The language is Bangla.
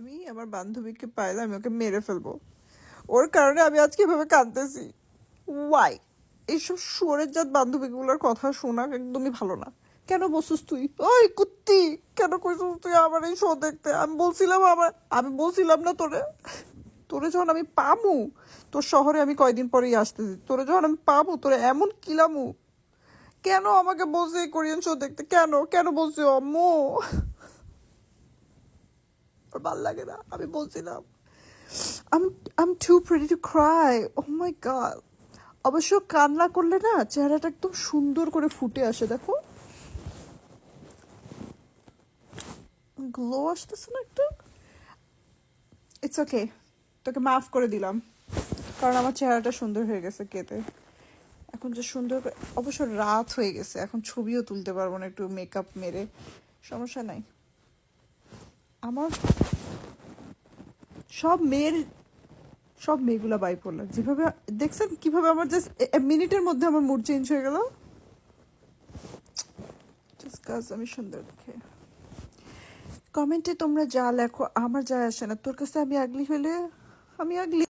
আমি আমার বান্ধবীকে পাইলে আমি ওকে মেরে ফেলব। ওর কারণে আমি আজকে এভাবে কাঁদতেছি। ওয়াই এইসব শুয়োরের জাত বান্ধবীগুলোর কথা শোনা একদমই ভালো না। কেন বসছিস তুই? ওই কুত্তি! কেন কইছিস তুই আমার এই শো দেখতে? আমি বলছিলাম আমার, আমি বলছিলাম না তোরে। তোরে যখন আমি পামু, তোর শহরে আমি কয়দিন পরেই আসতেছি। তোরে যখন আমি পাবো তোরে এমন কিলামু। কেন আমাকে বলছে কোরিয়ান শো দেখতে? কেন? কেন বলছে অম্মু? ভালো লাগে না। আমি বলছিলাম, I'm too pretty to cry. Oh my god. অবশ্য কান্না করলে না চেহারাটা একদম সুন্দর করে ফুটে আসে, দেখো। গ্লো আসতেছে না একটু? ইটস ওকে তোকে মাফ করে দিলাম। কারণ আমার চেহারাটা সুন্দর হয়ে গেছে কেটে। এখন যে সুন্দর অবশ্য রাত হয়ে গেছে। এখন ছবিও তুলতে পারব না একটু মেকআপ মেরে। সমস্যা নাই। আমার সব মেয়ের, সব মেয়েগুলা বাইপোলার যেভাবে, দেখছেন কীভাবে আমার জাস্ট মিনিটের মধ্যে আমার মুড চেঞ্জ হয়ে গেল? আমি সুন্দর দেখে। কমেন্টে তোমরা যা লেখো, আমার যা আসে না। তোর কাছে আমি আগলি হলে, আমি আগলি